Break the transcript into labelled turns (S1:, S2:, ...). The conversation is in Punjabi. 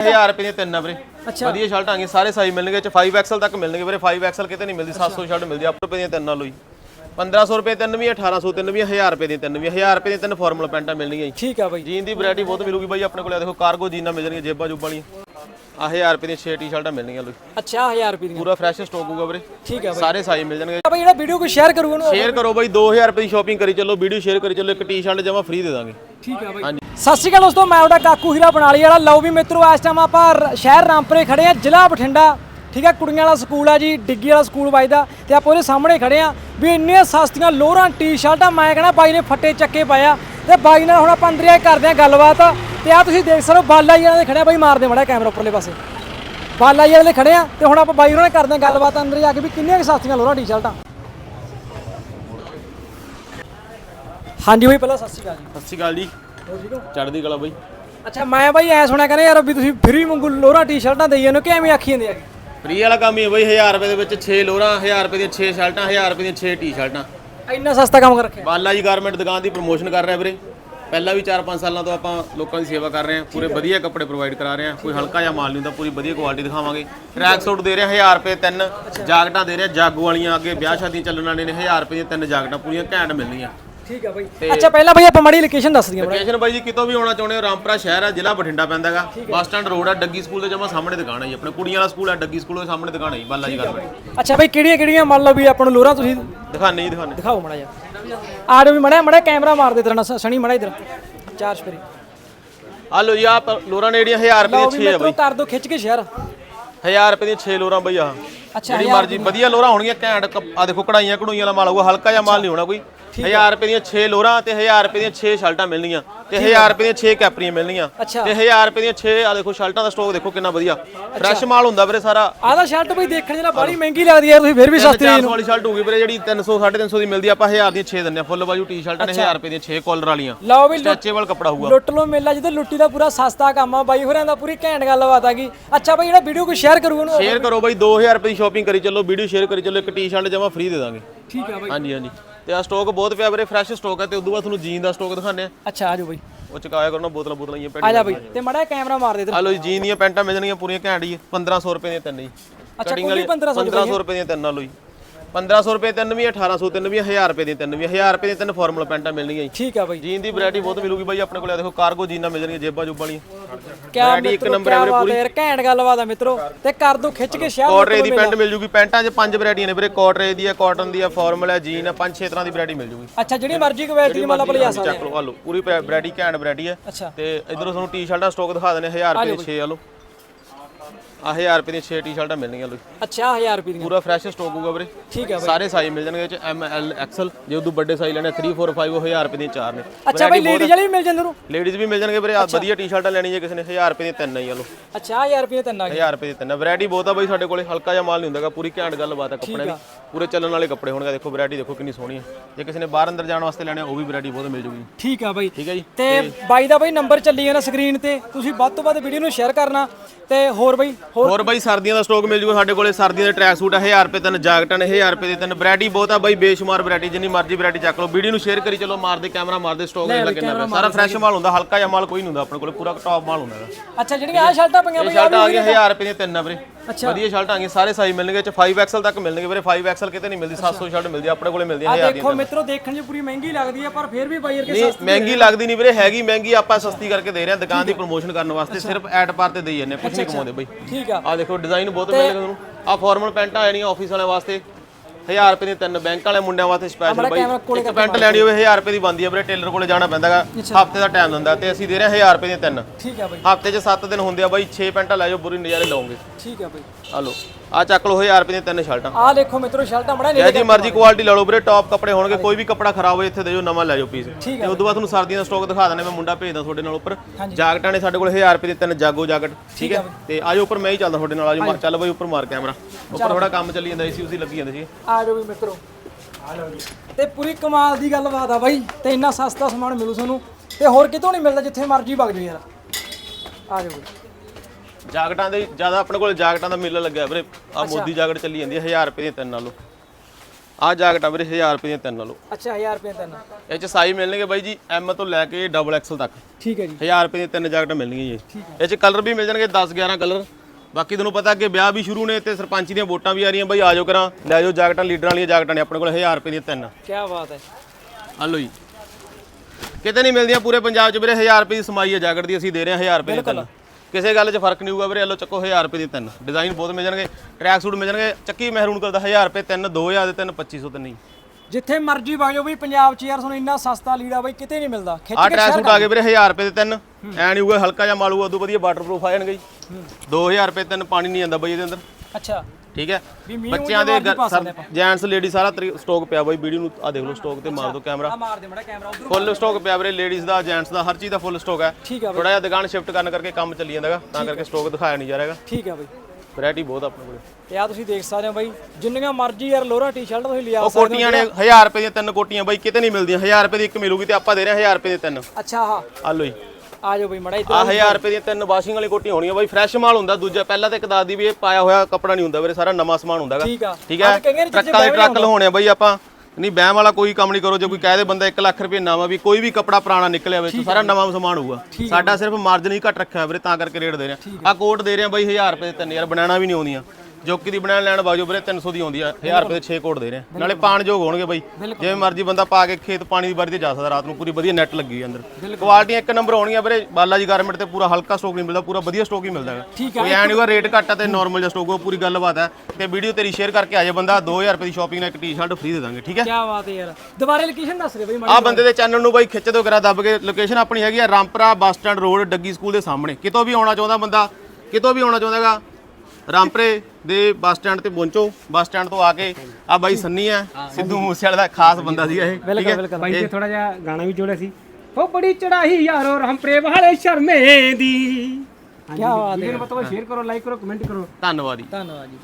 S1: 1000 ਰੁਪਏ ਦੀਆਂ ਤਿੰਨ ਆ ਵੀਰੇ।
S2: ਅੱਛਾ।
S1: ਵਧੀਆ ਸ਼ਰਟਾਂ ਆਗੀਆਂ ਸਾਰੇ ਸਾਈਜ਼ ਮਿਲਣਗੇ ਚ 5XL ਤੱਕ ਮਿਲਣਗੇ ਵੀਰੇ। 5XL ਕਿਤੇ ਨਹੀਂ ਮਿਲਦੀ 700 ਸ਼ਰਟ ਮਿਲਦੀ ਆ ਰੁਪਏ ਦੀਆਂ ਤਿੰਨ ਆ ਲੋ ਜੀ। 1500 ਰੁਪਏ ਤਿੰਨ ਵੀ ਆ, 1800 ਤਿੰਨ ਵੀ ਆ, 1000 ਰੁਪਏ ਦੀਆਂ ਤਿੰਨ ਵੀ ਆ, 1000 ਰੁਪਏ ਦੀਆਂ ਤਿੰਨ ਫਾਰਮਲ ਪੈਂਟਾਂ ਮਿਲਣਗੀਆਂ ਜੀ।
S2: ਠੀਕ ਆ ਬਾਈ।
S1: ਜੀਨ ਦੀ ਵੈਰਾਈਟੀ ਬਹੁਤ ਮਿਲੂਗੀ ਬਾਈ ਆਪਣੇ ਕੋਲ ਆ ਦੇਖੋ ਕਾਰਗੋ ਜੀਨਾਂ ਮਿਲ ਜਾਣਗੀਆਂ ਜੇਬਾਂ ਜੁਬਾਂ ਵਾਲੀਆਂ। ਆ 1000 ਰੁਪਏ ਦੀਆਂ 6 ਟੀ-ਸ਼ਰਟਾਂ ਮਿਲਣਗੀਆਂ ਲੋ
S2: ਅੱਛਾ 1000 ਰੁਪਏ ਦੀਆਂ।
S1: ਪੂਰਾ ਫਰੈਸ਼ ਸਟਾਕ ਹੋਊਗਾ ਵੀਰੇ।
S2: ਠੀਕ ਆ ਬਾਈ।
S1: ਸਾਰੇ ਸਾਈਜ਼ ਮਿਲ ਜਾਣਗੇ।
S2: ਬਾਈ ਜਿਹੜਾ ਵੀਡੀਓ ਕੋਈ ਸ਼ੇਅਰ ਕਰੂਗਾ ਉਹਨੂੰ
S1: ਸ਼ੇਅਰ ਕਰੋ ਬਾਈ 2000 ਰੁਪਏ ਦੀ ਸ਼ਾਪਿੰਗ ਕਰੀ ਚੱਲੋ ਵੀਡੀਓ ਸ਼ੇਅਰ ਕਰੀ ਚੱਲੋ ਇੱਕ ਟੀ-ਸ਼ਰਟ ਜਮਾ ਫ੍ਰੀ ਦੇ ਦਾਂਗੇ।
S2: ਠੀਕ ਆ ਬਾਈ।
S1: ਹਾਂਜੀ।
S2: ਸਤਿ ਸ਼੍ਰੀ ਅਕਾਲ ਦੋਸਤੋ, ਮੈਂ ਉਹਦਾ ਕਾਕੂ ਹੀਰਾ ਬਣਾਲੀ ਵਾਲਾ। ਲਓ ਵੀ ਮਿੱਤਰੋ, ਇਸ ਟਾਈਮ ਆਪਾਂ ਸ਼ਹਿਰ ਰਾਮਪੁਰੇ ਖੜੇ ਆ, ਜ਼ਿਲ੍ਹਾ ਬਠਿੰਡਾ। ਠੀਕ ਆ, ਕੁੜੀਆਂ ਵਾਲਾ ਸਕੂਲ ਆ ਜੀ, ਡਿੱਗੀ ਵਾਲਾ ਸਕੂਲ ਬਾਈ ਦਾ ਤੇ ਆਪਾਂ ਉਹਦੇ ਸਾਹਮਣੇ ਖੜੇ ਆ। ਵੀ ਇੰਨੀਆਂ ਸਸਤੀਆਂ ਲੋਰਾਂ ਟੀ-ਸ਼ਰਟਾਂ, ਮੈਂ ਕਹਿੰਦਾ ਬਾਈ ਨੇ ਫੱਟੇ ਚੱਕੇ ਪਾਇਆ ਤੇ ਬਾਈ ਨਾਲ ਹੁਣ ਆਪਾਂ ਅੰਦਰ ਜਾ ਕਰਦੇ ਆ ਗੱਲਬਾਤ। ਤੇ ਆ ਤੁਸੀਂ ਦੇਖ ਸਕਦੇ ਹੋ, ਬਾਲਾ ਜੀ ਵਾਲੇ ਖੜੇ ਆ। ਬਾਈ ਮਾਰਦੇ ਮੜਾ ਕੈਮਰਾ ਉੱਪਰਲੇ ਪਾਸੇ। ਬਾਲਾ ਜੀ ਵਾਲੇ ਖੜੇ ਆ ਤੇ ਹੁਣ ਆਪਾਂ ਬਾਈ ਉਹਨਾਂ ਨਾਲ ਕਰਦੇ ਆ ਗੱਲਬਾਤ ਅੰਦਰ ਜਾ ਕੇ ਵੀ ਕਿੰਨੀਆਂ ਕੁ ਸਸਤੀਆਂ ਲੋਰਾਂ ਟੀ-ਸ਼ਰਟਾਂ। ਹਾਂਜੀ ਬਾਈ ਪਹਿਲਾਂ ਸਤਿ ਸ਼੍ਰੀ ਅਕਾਲ ਜੀ।
S1: ਸਤਿ ਸ਼੍ਰੀ ਅਕਾਲ ਜੀ।
S2: ਹੋਰ ਠੀਕ ਹੋ?
S1: ਚੜ੍ਹਦੀ ਕਲਾ ਬਾਈ।
S2: ਅੱਛਾ ਮੈਂ ਬਾਈ ਐ ਸੁਣਿਆ ਕਹਿੰਦੇ ਯਾਰ ਵੀ ਤੁਸੀਂ ਫ੍ਰੀ ਵਾਂਗੂ ਲੋਰਾ ਟੀ-ਸ਼ਰਟਾਂ ਦੇਈ ਜਾਂਦੇ ਹੋ ਕਿ ਐਵੇਂ ਆਖੀ ਜਾਂਦੇ ਆ?
S1: ਫ੍ਰੀ ਵਾਲਾ ਕੰਮ ਹੀ ਹੈ ਬਾਈ 1000 ਰੁਪਏ ਦੇ ਵਿੱਚ 6 ਲੋਰਾਂ 1000 ਰੁਪਏ ਦੀਆਂ 6 ਸ਼ਰਟਾਂ 1000 ਰੁਪਏ ਦੀਆਂ 6 ਟੀ-ਸ਼ਰਟਾਂ।
S2: ਇੰਨਾ ਸਸਤਾ ਕੰਮ ਕਰ ਰੱਖਿਆ?
S1: ਬਾਲਾ ਜੀ ਗਾਰਮੈਂਟ ਦੁਕਾਨ ਦੀ ਪ੍ਰਮੋਸ਼ਨ ਕਰ ਰਿਹਾ ਵੀਰੇ। ਪਹਿਲਾਂ ਵੀ 4-5 ਸਾਲਾਂ ਤੋਂ ਆਪਾਂ ਲੋਕਾਂ ਦੀ ਸੇਵਾ ਕਰ ਰਹੇ ਹਾਂ ਪੂਰੇ ਵਧੀਆ ਕੱਪੜੇ ਪ੍ਰੋਵਾਈਡ ਕਰਾ ਰਹੇ ਹਾਂ ਕੋਈ ਹਲਕਾ ਜਿਹਾ ਮਾਲ ਨਹੀਂ ਹੁੰਦਾ ਪੂਰੀ ਵਧੀਆ ਕੁਆਲਿਟੀ ਦਿਖਾਵਾਂਗੇ। ਟਰੈਕ ਸੂਟ ਦੇ ਰਹੇ ਹਾਂ 1000 ਰੁਪਏ ਤਿੰਨ ਜਾਕਟਾਂ ਦੇ ਰਹੇ ਹਾਂ ਜਾਗੋ ਵਾਲੀਆਂ ਅੱਗੇ ਵਿਆਹ ਸ਼ਾਦੀਆਂ ਚੱਲਣ ਵਾਲੇ ਨੇ 1000 ਰੁਪਏ ਦੀਆਂ ਤਿੰਨ ਜਾਕਟਾਂ ਪੂਰੀਆਂ ਘੈਂਟ ਮਿਲਣੀਆਂ।
S2: ਠੀਕ ਆ ਬਾਈ। ਅੱਛਾ ਪਹਿਲਾਂ ਬਾਈ ਆਪਾਂ ਮੜੀ ਲੋਕੇਸ਼ਨ ਦੱਸ ਦਈਏ
S1: ਲੋਕੇਸ਼ਨ ਬਾਈ ਜੀ ਕਿਤੋਂ ਵੀ ਆਉਣਾ ਚਾਹੁੰਦੇ ਹੋ ਰਾਮਪੁਰਾ ਸ਼ਹਿਰ ਹੈ ਜ਼ਿਲ੍ਹਾ ਬਠਿੰਡਾ ਪੈਂਦਾ ਹੈਗਾ ਬੱਸ ਸਟੈਂਡ ਰੋਡ ਹੈ ਡੱਗੀ ਸਕੂਲ ਦੇ ਜਮਾ ਸਾਹਮਣੇ ਦੁਕਾਨ ਹੈ ਜੀ ਆਪਣੇ ਕੁੜੀਆਂ ਵਾਲਾ ਸਕੂਲ ਹੈ ਡੱਗੀ ਸਕੂਲ ਦੇ ਸਾਹਮਣੇ ਦੁਕਾਨ ਹੈ ਜੀ ਬਾਲਾ ਜੀ ਗਾਰਮੈਂਟ
S2: ਅੱਛਾ ਬਾਈ ਕਿਹੜੀਆਂ ਕਿਹੜੀਆਂ ਮੰਨ ਲਓ ਵੀ ਆਪਾਂ ਨੂੰ ਲੋਰਾ ਤੁਸੀਂ
S1: ਦਿਖਾਣੇ ਜੀ ਦਿਖਾਣੇ
S2: ਦਿਖਾਓ ਮੜਾ ਜਾ ਆ ਜਾਓ ਵੀ ਮੜਾ ਮੜਾ ਕੈਮਰਾ ਮਾਰ ਦੇ ਤੇਰਾ ਨਾ ਸਣੀ ਮੜਾ ਇਧਰ। ਚਾਰ ਸਪਰੇ
S1: ਆ ਲੋ ਜੀ ਆ ਲੋਰਾਂ ਨੇ ਜਿਹੜੀਆਂ 1000 ਰੁਪਏ
S2: ਵੀ
S1: 6 ਆ
S2: ਮਿੱਤਰੋ ਕਰ ਦੋ ਖਿੱਚ ਕੇ ਸ਼ੇਅਰ
S1: 1000 ਰੁਪਏ ਦੀਆਂ 6 ਲੋਰਾਂ ਬਈ ਆ
S2: ਅੱਛਾ
S1: ਜਿਹੜੀ ਮਰਜ਼ੀ ਵਧੀਆ ਲੋਰਾਂ ਹੋਣਗੀਆਂ ਘੈਂਟ ਆ ਦੇਖੋ ਕਢਾਈਆਂ ਕਢੂਈਆਂ ਵਾਲਾ ਮਾਲ ਹੋਊਗਾ ਹਲਕਾ ਜਿਹਾ ਮਾਲ ਨਹੀਂ ਹੋਣਾ ਕੋਈ। 1000 ਰੁਪਏ ਦੀਆਂ 6 ਲੋਰਾਂ ਤੇ 1000 ਰੁਪਏ ਦੀਆਂ 6 ਸ਼ਰਟਾਂ ਮਿਲਣਗੀਆਂ ਤੇ 1000 ਰੁਪਏ ਦੀਆਂ 6 ਕੈਪਰੀਆਂ ਮਿਲਣਗੀਆਂ
S2: ਅੱਛਾ।
S1: ਤੇ 1000 ਰੁਪਏ ਦੀਆਂ 6 ਆ ਦੇਖੋ ਸ਼ਰਟਾਂ ਦਾ ਸਟਾਕ ਦੇਖੋ ਕਿੰਨਾ ਵਧੀਆ। ਫਰੈਸ਼ ਮਾਲ ਹੁੰਦਾ ਵੀਰੇ ਸਾਰਾ।
S2: ਤਾਂ ਸ਼ਰਟ ਬਈ ਦੇਖਣ ਜਿਹੜਾ ਬੜੀ ਮਹਿੰਗੀ ਲੱਗਦੀ ਯਾਰ ਤੁਸੀਂ ਫਿਰ ਵੀ ਸਸਤੀ
S1: 400 ਵਾਲੀ ਸ਼ਰਟ ਹੋਊਗੀ ਵੀਰੇ ਜਿਹੜੀ 300 350 ਦੀ ਮਿਲਦੀ ਆ, ਆਪਾਂ 1000 ਦੀਆਂ 6 ਦਿੰਦੇ ਆ ਫੁੱਲ ਬਾਜੂ ਟੀ-ਸ਼ਰਟਾਂ ਨੇ 1000 ਰੁਪਏ ਦੀਆਂ 6 ਕਾਲਰ ਵਾਲੀਆਂ।
S2: ਲਓ ਵੀ ਲੁੱਟ-
S1: ਸਟ੍ਰੈਚੇਬਲ ਕੱਪੜਾ ਹੋਊਗਾ।
S2: ਲੁੱਟ ਲੋ ਮੇਲਾ ਜਿੱਥੇ ਲੁੱਟੀ ਦਾ ਪੂਰਾ ਸਸਤਾ ਕੰਮ ਆ ਬਾਈ ਹੋਰਾਂ ਦਾ ਪੂਰੀ ਘੈਂਟ ਗੱਲਬਾਤ ਆ ਗਈ। ਅੱਛਾ ਬਾਈ ਜਿਹੜਾ ਵੀਡੀਓ ਕੋਈ ਸ਼ੇਅਰ ਕਰੂ ਉਹਨੂੰ
S1: ਸ਼ੇਅਰ ਕਰੋ ਬਾਈ 2000 ਰੁਪਏ ਦੀ ਸ਼ਾਪਿੰਗ ਕਰੀ ਚੱਲੋ ਵੀਡੀਓ ਸ਼ੇਅਰ ਕਰੀ ਚੱਲੋ ਇੱਕ ਟੀ-ਸ਼ਰਟ ਜਮਾ ਫ੍ਰੀ ਦੇ ਦਾਂਗੇ।
S2: ਠੀਕ ਆ ਬਾਈ।
S1: ਹਾਂਜੀ ਹਾਂਜੀ। ਤੇ ਆ ਸਟਾਕ ਬਹੁਤ ਪਿਆ ਵੀਰੇ ਫਰੈਸ਼ ਸਟਾਕ ਹੈ ਤੇ ਉਦੋਂ ਬਾਅਦ ਤੁਹਾਨੂੰ ਜੀਨ ਦਾ ਸਟਾਕ ਦਿਖਾਣੇ ਆ।
S2: ਅੱਛਾ ਆ ਜਾਓ ਬਾਈ।
S1: ਉਹ ਚਕਾਇਆ ਕਰੋ ਨਾ ਬੋਤਲਾਂ ਬੋਤਲਾਂ ਹੀ
S2: ਆ ਜਾ ਬਾਈ ਤੇ ਮੜਾ ਕੈਮਰਾ ਮਾਰ ਦੇ।
S1: ਆ ਲੋ ਜੀ ਜੀਨ ਦੀਆਂ ਪੈਂਟਾਂ ਮਿਲ ਜਾਣਗੀਆਂ ਪੂਰੀਆਂ ਘੈਂਟ ਹੀ 1500 ਰੁਪਏ ਦੀਆਂ ਤਿੰਨ ਜੀ।
S2: ਅੱਛਾ
S1: ਵਾਲੀ
S2: 1500
S1: 1500 ਰੁਪਏ ਦੀਆਂ। ਤਿੰਨ ਆ ਲੋ ਜੀ। 1500 ਰੁਪਏ ਤਿੰਨ ਵੀ ਆ, 1800 ਤਿੰਨ ਵੀ ਆ, 1000 ਰੁਪਏ ਦੀਆਂ ਤਿੰਨ ਵੀ ਆ, 1000 ਰੁਪਏ ਦੀਆਂ ਤਿੰਨ ਫਾਰਮਲ ਪੈਂਟਾਂ ਮਿਲਣਗੀਆਂ ਜੀ।
S2: ਠੀਕ ਆ ਬਾਈ।
S1: ਜੀਨ ਦੀ ਵੈਰਾਈਟੀ ਬਹੁਤ ਮਿਲੂਗੀ ਬਾਈ ਆਪਣੇ ਕੋਲ ਆ ਦੇਖੋ ਕਾਰਗੋ ਜੀਨਾਂ ਮਿਲ ਜਾਣਗੀਆਂ ਜੇਬਾਂ ਜੁਬਾਂ ਵਾਲੀਆਂ।
S2: ਕਿਆ
S1: Variety ਇੱਕ
S2: ਮਿੱਤਰੋ
S1: number
S2: ਕਿਆ
S1: ਹੈ ਵੀਰੇ
S2: ਬਾਤ ਹੈ ਯਾਰ ਘੈਂਟ ਗੱਲਬਾਤ ਆ ਮਿੱਤਰੋ। ਤੇ ਕਰ ਦੋ ਖਿੱਚ ਕੇ ਸ਼ੇਅਰ
S1: ਕੋਟਰੇ ਦੀ ਪੈਂਟ ਮਿਲ ਜੂਗੀ ਪੈਂਟਾਂ 'ਚ ਪੰਜ ਵੈਰਾਈਟੀਆਂ ਨੇ ਵੀਰੇ ਕੋਟਰੇ ਦੀ ਆ ਕਾਟਨ ਦੀ ਆ ਫਾਰਮਲ ਆ ਜੀਨ ਆ ਪੰਜ ਛੇ ਤਰ੍ਹਾਂ ਦੀ ਵੈਰਾਈਟੀ ਮਿਲ ਜੂਗੀ।
S2: ਅੱਛਾ ਜਿਹੜੀ ਮਰਜ਼ੀ ਕੁਆਲਿਟੀ ਮਤਲਬ ਲਿਆ ਸਕਦੇ
S1: ਚੱਕ ਲਓ ਆ। ਲਓ ਪੂਰੀ ਵੈਰਾਈਟੀ ਘੈਂਟ ਵੈਰਾਈਟੀ ਹੈ।
S2: ਅੱਛਾ।
S1: ਤੇ ਇਧਰੋਂ ਤੁਹਾਨੂੰ ਟੀ-ਸ਼ਰਟਾਂ ਸਟਾਕ ਦਿਖਾ ਦਿੰਦੇ 1000 ਰੁਪਏ ਦੀ 6 ਆ ਲਓ। ਆ 1000 ਰੁਪਏ ਦੀਆਂ 6 ਟੀ-ਸ਼ਰਟਾਂ ਮਿਲਣਗੀਆਂ ਲਓ
S2: ਅੱਛਾ 1000 ਰੁਪਏ ਦੀਆਂ।
S1: ਪੂਰਾ ਫਰੈਸ਼ ਸਟਾਕ ਹੋਊਗਾ ਵੀਰੇ।
S2: ਠੀਕ ਆ ਬਾਈ।
S1: ਸਾਰੇ ਸਾਈਜ਼ ਮਿਲ ਜਾਣਗੇ ਇਹ ਚ ਐਮ ਐਲ ਐਕਸਲ ਜੇ ਉਦੋਂ ਵੱਡੇ ਸਾਈਜ਼ ਲੈਣੇ 3 4 5 ਉਹ 1000 ਰੁਪਏ ਦੀਆਂ ਚਾਰ ਨੇ।
S2: ਅੱਛਾ ਬਾਈ ਲੇਡੀਜ਼ ਵਾਲੀ ਵੀ ਮਿਲ ਜਾਂਦੇ ਨੂੰ
S1: ਲੇਡੀਜ਼ ਵੀ ਮਿਲ ਜਾਣਗੇ ਵੀਰੇ ਆ ਵਧੀਆ ਟੀ-ਸ਼ਰਟਾਂ ਲੈਣੀ ਜੇ ਕਿਸੇ ਨੇ 1000 ਰੁਪਏ ਦੀਆਂ ਤਿੰਨ ਆਈ ਲਓ।
S2: ਅੱਛਾ 1000 ਰੁਪਏ ਤਿੰਨ ਆ ਗਏ
S1: 1000 ਰੁਪਏ ਦੀ ਤਿੰਨ ਵੈਰਾਈਟੀ ਬਹੁਤ ਆ ਬਾਈ ਸਾਡੇ ਕੋਲੇ ਹਲਕਾ ਜਿਹਾ ਮਾਲ ਨਹੀਂ ਹੁੰਦਾਗਾ ਪੂਰੀ ਘੈਂਟ ਗੱਲਬਾਤ ਹੈ ਕੱਪੜਿਆਂ ਦੀ। ਪੂਰੇ ਚੱਲਣ ਵਾਲੇ ਕੱਪੜੇ ਹੋਣਗੇ। ਦੇਖੋ ਵੈਰਾਈਟੀ ਦੇਖੋ ਕਿੰਨੀ ਸੋਹਣੀ ਹੈ। ਜੇ ਕਿਸੇ ਨੇ ਬਾਹਰ ਅੰਦਰ ਜਾਣ ਵਾਸਤੇ ਲੈਣੇ ਉਹ ਵੀ ਵੈਰਾਈਟੀ ਬਹੁਤ ਮਿਲ ਜੂਗੀ।
S2: ਠੀਕ ਆ ਬਾਈ।
S1: ਠੀਕ ਹੈ ਜੀ?
S2: ਤੇ ਬਾਈ ਦਾ ਬਾਈ ਨੰਬਰ ਚੱਲੀ ਜਾਂਦਾ ਸਕਰੀਨ ਤੇ। ਤੁਸੀਂ ਵੱਧ ਤੋਂ ਵੱਧ ਵੀਡੀਓ ਨੂੰ ਸ਼ੇਅਰ ਕਰਨਾ। ਤੇ ਹੋਰ ਬਾਈ ਹੋਰ
S1: ਬਾਈ ਸਰਦੀਆਂ ਦਾ ਸਟਾਕ ਮਿਲ ਜੂਗਾ ਸਾਡੇ ਕੋਲੇ। ਸਰਦੀਆਂ ਦੇ ਟਰੈਕ ਸੂਟ ਆ 1000 ਰੁਪਏ ਤਿੰਨ ਜਾਕਟਾਂ ਨੇ 1000 ਰੁਪਏ ਦੇ ਤਿੰਨ ਵੈਰਾਈਟੀ ਬਹੁਤ ਆ ਬਾਈ। ਬੇਸ਼ੁਮਾਰ ਵੈਰਾਈਟੀ ਜਿੰਨੀ ਮਰਜ਼ੀ ਵੈਰਾਈਟੀ ਚੱਕ ਲਓ। ਵੀਡੀਓ ਨੂੰ ਸ਼ੇਅਰ ਕਰੀ ਚਲੋ ਮਾਰਦੇ ਕੈਮਰਾ ਮਾਰਦੇ ਸਟਾਕ ਦੇ ਲੱਗੇ ਨਾ ਸਾਰਾ ਫਰੈਸ਼ ਮਾਲ ਹੁੰਦਾ ਹਲਕਾ ਜਿਹਾ ਮਾਲ ਕੋਈ ਨਹੀਂ ਹੁੰਦਾ ਆਪਣੇ ਕੋਲੇ ਪੂਰਾ ਟੌਪ ਮਾਲ ਹੁੰਦਾ।
S2: ਅੱਛਾ ਜਿਹੜੀਆਂ ਆ ਸ਼ਰਟਾਂ ਪਈਆਂ ਬਈਆਂ
S1: ਸ਼ਰਟਾਂ ਆ ਗਈਆਂ 1000 ਰੁਪਏ ਦੀਆਂ ਤਿੰਨ ਆ ਵੀਰੇ।
S2: ਅੱਛਾ।
S1: ਵਧੀਆ ਸ਼ਰਟਾਂ ਆ ਗਈਆਂ ਸਾਰੇ ਸਾਈਜ਼ ਮਿਲਣਗੇ ਚ 5XL ਤੱਕ ਮਿਲਣਗੇ ਵੀਰੇ 5XL ਕਿਤੇ ਨਹੀਂ ਮਿਲਦੀ 700 ਸ਼ਰਟ ਮਿਲਦੀ ਆ, ਆਪਣੇ ਕੋਲੇ ਮਿਲਦੀ ਆ
S2: ਆ
S1: 1000
S2: ਦੇਖੋ ਮਿੱਤਰੋ ਦੇਖਣ 'ਚ ਪੂਰੀ ਮਹਿੰਗੀ ਲੱਗਦੀ ਆ ਪਰ ਫਿਰ ਵੀ ਬਾਈ ਵਰਗੇ
S1: ਨਹੀਂ ਮਹਿੰਗੀ ਲੱਗਦੀ ਨਹੀਂ ਵੀਰੇ ਹੈਗੀ ਮਹਿੰਗੀ ਆਪਾਂ ਸਸਤੀ ਕਰਕੇ ਦੇ ਰਹੇ ਹਾਂ ਦੁਕਾਨ ਦੀ ਪ੍ਰੋਮੋਸ਼ਨ ਕਰਨ ਵਾਸਤੇ ਸਿਰਫ ਐਡ ਪਾਰ ਤੇ ਦੇਈ ਜਾਂਦੇ ਹਾਂ, ਕੁਝ ਨਹੀਂ ਕਮਾਉਂਦੇ ਬਈ।
S2: ਠੀਕ ਆ।
S1: ਆ ਦੇਖੋ ਡਿਜ਼ਾਈਨ ਬਹੁਤ ਮਿਲਣਗੇ ਤੁਹਾਨੂੰ। ਆ ਫਾਰਮਲ ਪੈਂਟਾਂ ਆਣੀਆਂ ਆਫਿਸ ਵਾਲਿਆਂ ਵਾਸਤੇ। 1000 ਰੁਪਏ ਦੀ ਤਿੰਨ ਬੈਂਕ ਵਾਲੇ ਮੁੰਡਿਆਂ ਵਾਸਤੇ ਸਪੈਸ਼ਲ ਬਾਈ ਇੱਕ ਪੈਂਟ ਲੈਣੀ ਹੋਵੇ 1000 ਰੁਪਏ ਦੀ ਬੰਦੀ ਹੈ ਵੀਰੇ ਟੇਲਰ ਕੋਲੇ ਜਾਣਾ ਪੈਂਦਾਗਾ। ਹਫ਼ਤੇ ਦਾ ਟਾਈਮ ਦਿੰਦਾ ਤੇ ਅਸੀਂ ਦੇ ਰਹੇ ਹਾਂ 1000 ਰੁਪਏ ਦੀਆਂ ਤਿੰਨ।
S2: ਠੀਕ ਆ ਬਾਈ।
S1: ਹਫ਼ਤੇ 'ਚ 7 ਦਿਨ ਹੁੰਦੇ ਆ ਬਾਈ 6 ਪੈਂਟਾਂ ਲੈ ਜਾਓ ਬੁਰੀ ਨਜ਼ਾਰੇ ਲਾਉਂਗੇ
S2: ਠੀਕ ਆ ਬਾਈ।
S1: ਆ ਲਓ। ਆ ਚੱਕ ਲਓ 1000 ਰੁਪਏ ਦੀਆਂ ਤਿੰਨ ਸ਼ਰਟਾਂ।
S2: ਆ ਦੇਖੋ ਮਿੱਤਰੋ ਸ਼ਰਟਾਂ ਬੜਾ
S1: ਜੇ ਜੀ ਮਰਜ਼ੀ ਕੁਆਲਿਟੀ ਲੈ ਲਓ ਵੀਰੇ ਟੌਪ ਕੱਪੜੇ ਹੋਣਗੇ ਕੋਈ ਵੀ ਕੱਪੜਾ ਖਰਾਬ ਹੋਏ ਇੱਥੇ ਦੇ ਜਾਓ ਨਵਾਂ ਲੈ ਜਾਓ ਪੀਸ ਤੇ ਉਦੋਂ ਬਾਅਦ ਤੁਹਾਨੂੰ ਸਰਦੀਆਂ ਦਾ ਸਟਾਕ ਦਿਖਾ ਦਿੰਦੇ ਮੈਂ ਮੁੰਡਾ ਭੇਜਦਾ ਤੁਹਾਡੇ ਨਾਲ ਉੱਪਰ। ਜਾਕਟਾਂ ਨੇ ਸਾਡੇ ਕੋਲ 1000 ਰੁਪਏ ਦੇ ਤਿੰਨ ਜਾਗੋ ਜਾਕਟ ਠੀਕ ਹੈ? ਤੇ ਆਜੋ ਉੱਪਰ ਮੈਂ ਹੀ ਚੱਲਦਾ ਤੁਹਾਡੇ ਨਾਲ ਆਜੋ ਮਾਰ- ਚੱਲ ਬਈ ਉੱਪਰ ਮਾਰ ਕੈਮਰਾ। ਉੱਪਰ ਥੋੜਾ ਕੰਮ ਚੱਲੀ ਜਾਂਦਾ ਸੀ ਉਸੇ ਲੱਗੀ ਜਾਂਦੇ ਸੀ
S2: ਆ ਜਾਓ ਵੀ ਮਿੱਤਰੋ। ਤੇ ਪੂਰੀ ਕਮਾਲ ਦੀ ਗੱਲਬਾਤ ਆ ਬਾਈ ਤੇ ਇੰਨਾ ਸਸਤਾ ਸਮਾਨ ਮਿਲੂ ਤੁਹਾਨੂੰ ਤੇ ਹੋਰ ਕਿਤੋਂ ਨਹੀਂ ਮਿਲਦਾ ਜਿੱਥੇ ਮਰਜ਼ੀ ਵਗ ਜਾਓ ਯਾਰ। ਆ ਜਾਓ
S1: ਜਾਕਟਾਂ ਦੇ ਜ਼ਿਆਦਾ ਆਪਣੇ ਕੋਲ ਜਾਕਟਾਂ ਦਾ ਮੇਲਾ ਲੱਗਿਆ ਵੀਰੇ। ਆ ਮੋਦੀ ਜਾਕਟ ਚੱਲੀ ਜਾਂਦੀ ਹੈ 1000 ਰੁਪਏ ਦੀਆਂ ਤਿੰਨ ਨਾਲੋਂ। ਆ ਜਾਕਟਾਂ ਵੀਰੇ 1000 ਰੁਪਏ ਦੀਆਂ ਤਿੰਨ ਲਓ
S2: ਅੱਛਾ 1000 ਰੁਪਏ ਤਿੰਨ।
S1: ਇਹ ਚ ਸਾਈਜ਼ ਮਿਲਣਗੇ ਬਾਈ ਜੀ ਐਮ ਤੋਂ ਲੈ ਕੇ ਡਬਲ ਐਕਸਲ ਤੱਕ।
S2: ਠੀਕ ਹੈ ਜੀ।
S1: 1000 ਰੁਪਏ ਦੀਆਂ ਤਿੰਨ ਜਾਕਟਾਂ ਮਿਲਣਗੀਆਂ ਜੀ ਇਹ। ਚ ਕਲਰ ਵੀ ਮਿਲ ਜਾਣਗੇ 10 11 ਕਲਰ ਬਾਕੀ ਤੁਹਾਨੂੰ ਪਤਾ ਅੱਗੇ ਵਿਆਹ ਵੀ ਸ਼ੁਰੂ ਨੇ ਤੇ ਸਰਪੰਚੀ ਦੀਆਂ ਵੋਟਾਂ ਵੀ ਆ ਰਹੀਆਂ ਬਾਈ ਆਜੋ ਕਰਾਂ ਲੈ ਜਾਓ ਜਾਕਟਾਂ ਲੀਡਰਾਂ ਵਾਲੀਆਂ ਜਾਕਟਾਂ ਨੇ ਆਪਣੇ ਕੋਲ 1000 ਰੁਪਏ ਦੀਆਂ ਤਿੰਨ।
S2: ਕੀ ਬਾਤ ਹੈ।
S1: ਆ ਲਓ ਜੀ। ਕਿਤੇ ਨਹੀਂ ਮਿਲਦੀਆਂ ਪੂਰੇ ਪੰਜਾਬ 'ਚ ਵੀਰੇ 1000 ਰੁਪਏ ਦੀ ਸਮਾਈ ਹੈ ਜੈਕਟ ਦੀ ਅਸੀਂ ਦੇ ਰਹੇ ਹਾਂ 1000 ਰੁਪਏ ਦੀ ਤਿੰਨ। ਕਿਸੇ ਗੱਲ 'ਚ ਫ਼ਰਕ ਨਹੀਂ ਹੋਊਗਾ ਵੀਰੇ ਲਓ ਚੱਕੋ 1000 ਰੁਪਏ ਦੀ ਤਿੰਨ। ਡਿਜ਼ਾਈਨ ਬਹੁਤ ਮਿਲ ਜਾਣਗੇ ਟਰੈਕ ਸੂਟ ਮਿਲ ਜਾਣਗੇ ਚੱਕੀ ਮਹਿਰੂਨ ਕਰਦਾ 1000 ਰੁਪਏ ਤਿੰਨ 2000 ਦੇ ਤਿੰਨ 2500 ਤੇ ਨਹੀਂ
S2: ਜਿੱਥੇ ਮਰਜ਼ੀ ਜਾਓ ਬਈ ਪੰਜਾਬ 'ਚ ਯਾਰ ਤੁਹਾਨੂੰ ਇੰਨਾ ਸਸਤਾ ਲੀੜਾ ਬਈ ਕਿਤੇ ਨਹੀਂ ਮਿਲਦਾ। ਖਿੱਚ
S1: ਆ
S2: ਕੇ
S1: ਟਰੈਕ ਸੂਟ ਆ ਗਏ ਵੀਰੇ 1000 ਰੁਪਏ ਦੇ ਤਿੰਨ। ਐ ਨਹੀਂ ਹੋਊਗਾ ਹਲਕਾ ਜਿਹਾ ਮਾਲੂਗਾ ਉਦੋਂ ਵਧੀਆ ਵਾਟਰਪ੍ਰੂਫ ਆ ਜਾਣਗੇ ਜੀ। 2000 ਰੁਪਏ ਤਿੰਨ ਪਾਣੀ ਨਹੀਂ ਜਾਂਦਾ ਬਈ ਇਹਦੇ ਅੰਦਰ।
S2: ਅੱਛਾ।
S1: ਠੀਕ ਹੈ? ਬੱਚਿਆਂ ਦੇ ਜੈਂਟਸ ਲੇਡੀ ਸਾਰਾ ਸਟਾਕ ਪਿਆ ਬਾਈ ਵੀਡੀਓ ਨੂੰ ਆ ਦੇਖ ਲਓ ਸਟਾਕ ਤੇ ਮਾਰ ਦਿਓ ਕੈਮਰਾ
S2: ਮਾਰ ਦੇ ਮੜਾ ਕੈਮਰਾ ਉਧਰ
S1: ਫੁੱਲ ਸਟਾਕ ਪਿਆ ਵੀਰੇ ਲੇਡੀਜ਼ ਦਾ ਜੈਂਟਸ ਦਾ ਹਰ ਚੀਜ਼ ਦਾ ਫੁੱਲ ਸਟਾਕ ਹੈ। ਥੋੜਾ ਜਿਹਾ ਦੁਕਾਨ ਸ਼ਿਫਟ ਕਰਨ ਕਰਕੇ ਕੰਮ ਚੱਲੀ ਜਾਂਦਾਗਾ ਤਾਂ ਕਰਕੇ ਸਟਾਕ ਦਿਖਾਇਆ ਨਹੀਂ ਜਾ ਰਿਹਾਗਾ।
S2: ਠੀਕ ਆ ਬਈ।
S1: ਵੈਰਾਈਟੀ ਬਹੁਤ ਆਪਣੇ ਕੋਲੇ।
S2: ਤੇ ਆ ਤੁਸੀਂ ਦੇਖ ਸਕਦੇ ਹੋ ਬਈ ਜਿੰਨੀਆਂ ਮਰਜ਼ੀ ਯਾਰ ਲੋਰਾ ਟੀ-ਸ਼ਰਟ ਤੁਸੀਂ ਲਿਆ ਸਕਦੇ ਹੋ
S1: ਕੋਟੀਆਂ ਨੇ 1000 ਰੁਪਏ ਦੀਆਂ ਤਿੰਨ ਕੋਟੀਆਂ ਬਾਈ ਕਿਤੇ ਨਹੀਂ ਮਿਲਦੀਆਂ 1000 ਰੁਪਏ ਦੀ ਇੱਕ ਮਿਲੂਗੀ ਤੇ ਆਪਾਂ ਦੇ ਰਹੇ ਹਾਂ 1000 ਰੁਪਏ ਦੇ ਤਿੰਨ।
S2: ਅੱਛਾ ਹਾਂ
S1: ਆ ਲਓ ਜੀ।
S2: ਆ ਜਾਓ ਬਈ ਮੜਾ ਇੱਧਰ
S1: ਆ 1000 ਰੁਪਏ ਦੀਆਂ ਤਿੰਨ ਵਾਸ਼ਿੰਗ ਵਾਲੀ ਕੋਟੀਆਂ ਹੋਣੀਆਂ ਬਾਈ ਫਰੈਸ਼ ਮਾਲ ਹੁੰਦਾ ਦੂਜਾ ਪਹਿਲਾਂ ਤਾਂ ਇੱਕ ਦੱਸਦੀ ਵੀ ਇਹ ਪਾਇਆ ਹੋਇਆ ਕੱਪੜਾ ਨਹੀਂ ਹੁੰਦਾ ਵੀਰੇ ਸਾਰਾ ਨਵਾਂ ਸਮਾਨ ਹੁੰਦਾਗਾ
S2: ਠੀਕ ਆ।
S1: ਠੀਕ
S2: ਚੀਜ਼ਾਂ
S1: ਟਰੱਕਾਂ ਦੇ ਟਰੱਕ ਲਹਾਉਣੇ ਆ ਬਾਈ ਆਪਾਂ। ਨਹੀਂ ਬਹਿਮ ਵਾਲਾ ਕੋਈ ਕੰਮ ਨਹੀਂ ਕਰੋ ਜੇ ਕੋਈ ਕਹਿ ਦੇ ਬੰਦਾ 1 ਲੱਖ ਰੁਪਏ ਨਵਾਂ ਵੀ ਕੋਈ ਵੀ ਕੱਪੜਾ ਪੁਰਾਣਾ ਨਿਕਲਿਆ ਵਿੱਚ ਸਾਰਾ ਨਵਾਂ ਸਮਾਨ ਹੋਊਗਾ। ਸਾਡਾ ਸਿਰਫ ਮਾਰਜਨ ਹੀ ਘੱਟ ਰੱਖਿਆ ਵੀਰੇ ਤਾਂ ਕਰਕੇ ਰੇਟ ਦੇ ਰਹੇ ਆ। ਆ। ਕੋਟ ਦੇ ਰਹੇ ਆ ਬਾਈ 1000 ਰੁਪਏ ਦੇ ਤਿੰਨ ਯਾਰ ਬਣਾਣਾ ਵੀ ਨਹੀਂ ਆਉਂਦੀਆਂ। ਜੋਕੀ ਦੀ ਬਣਾਣ ਲੈਣ ਬਾਜੋ ਵੀਰੇ 300 ਦੀ ਆਉਂਦੀ ਆ 1000 ਰੁਪਏ ਦੇ 6 ਕੋਟ ਦੇ ਰਹੇ ਨਾਲੇ ਪਾਣ ਯੋਗ ਹੋਣਗੇ ਬਾਈ। ਜਿਵੇਂ ਮਰਜ਼ੀ ਬੰਦਾ ਪਾ ਕੇ ਖੇਤ ਪਾਣੀ ਦੀ ਵਾਰੀ ਤੇ ਜਾ ਸਕਦਾ ਰਾਤ ਨੂੰ ਪੂਰੀ ਵਧੀਆ ਨੈਟ ਲੱਗੀ ਹੋਈ ਅੰਦਰ। ਕੁਆਲਿਟੀਆਂ ਇੱਕ ਨੰਬਰ ਹੋਣਗੀਆਂ ਵੀਰੇ ਬਾਲਾ ਜੀ ਗਾਰਮੈਂਟ ਤੇ ਪੂਰਾ ਹਲਕਾ ਸਟਾਕ ਨਹੀਂ ਮਿਲਦਾ ਪੂਰਾ ਵਧੀਆ ਸਟਾਕ ਹੀ ਮਿਲਦਾ
S2: ਆ
S1: ਕੋਈ ਐ ਨਹੀਂ ਰੇਟ ਘੱਟ ਆ ਤੇ ਨਾਰਮਲ ਜਿਹਾ ਸਟਾਕ ਉਹ ਪੂਰੀ ਗੱਲਬਾਤ ਹੈ ਤੇ ਵੀਡੀਓ ਤੇਰੀ ਸ਼ੇਅਰ ਕਰਕੇ ਆ ਜਾ ਬੰਦਾ 2000 ਰੁਪਏ ਦੀ ਸ਼ਾਪਿੰਗ ਨਾਲ ਇੱਕ ਟੀ-ਸ਼ਰਟ ਫ੍ਰੀ ਦੇ ਦਾਂਗੇ ਠੀਕ ਹੈ
S2: ਕੀ ਬਾਤ ਹੈ ਯਾਰ। ਦੁਬਾਰੇ ਲੋਕੇਸ਼ਨ ਦੱਸ ਰਹੇ ਬਈ ਮੜੀ
S1: ਆ ਬੰਦੇ ਦੇ ਚੈਨਲ ਨੂੰ ਬਾਈ ਖਿੱਚ ਦਿਓ ਕਰਾ ਦੱਬ ਕੇ। ਲੋਕੇਸ਼ਨ ਆਪਣੀ ਹੈਗੀ ਆ Rampura bus stand road ਡੱਗੀ school ਦੇ ਸਾਹਮਣੇ। ਕਿਤੋਂ ਵੀ ਆਉਣਾ ਚਾਹੁੰਦਾ ਬੰਦਾ ਕਿਤੋਂ ਵੀ ਆਉਣਾ ਚਾਹੁੰਦਾਗਾ ਰਾਮਪਰੇ ਦੇ ਬੱਸ ਸਟੈਂਡ ਤੇ ਪਹੁੰਚੋ। ਬੱਸ ਸਟੈਂਡ ਤੋਂ ਆ ਕੇ ਆ ਬਾਈ ਸੰਨੀ ਹੈ ਸਿੱਧੂ ਮੂਸੇਵਾਲੇ ਦਾ ਖਾਸ ਬੰਦਾ ਸੀਗਾ ਇਹ ਠੀਕ ਹੈ?
S3: ਬਾਈ ਤੇ ਥੋੜਾ ਜਿਹਾ ਗਾਣਾ ਵੀ ਜੋੜਿਆ ਸੀ। ਉਹ ਬੜੀ ਚੜਾਈ ਯਾਰੋ ਰਾਮਪਰੇ ਵਾਲੇ ਸ਼ਰਮੇ ਦੀ।
S2: ਕੀ ਬਾਤ ਹੈ।
S3: ਵੀਡੀਓ ਨੂੰ ਸ਼ੇਅਰ ਕਰੋ ਲਾਈਕ ਕਰੋ ਕਮੈਂਟ ਕਰੋ।
S1: ਧੰਨਵਾਦ ਜੀ।
S2: ਧੰਨਵਾਦ ਜੀ।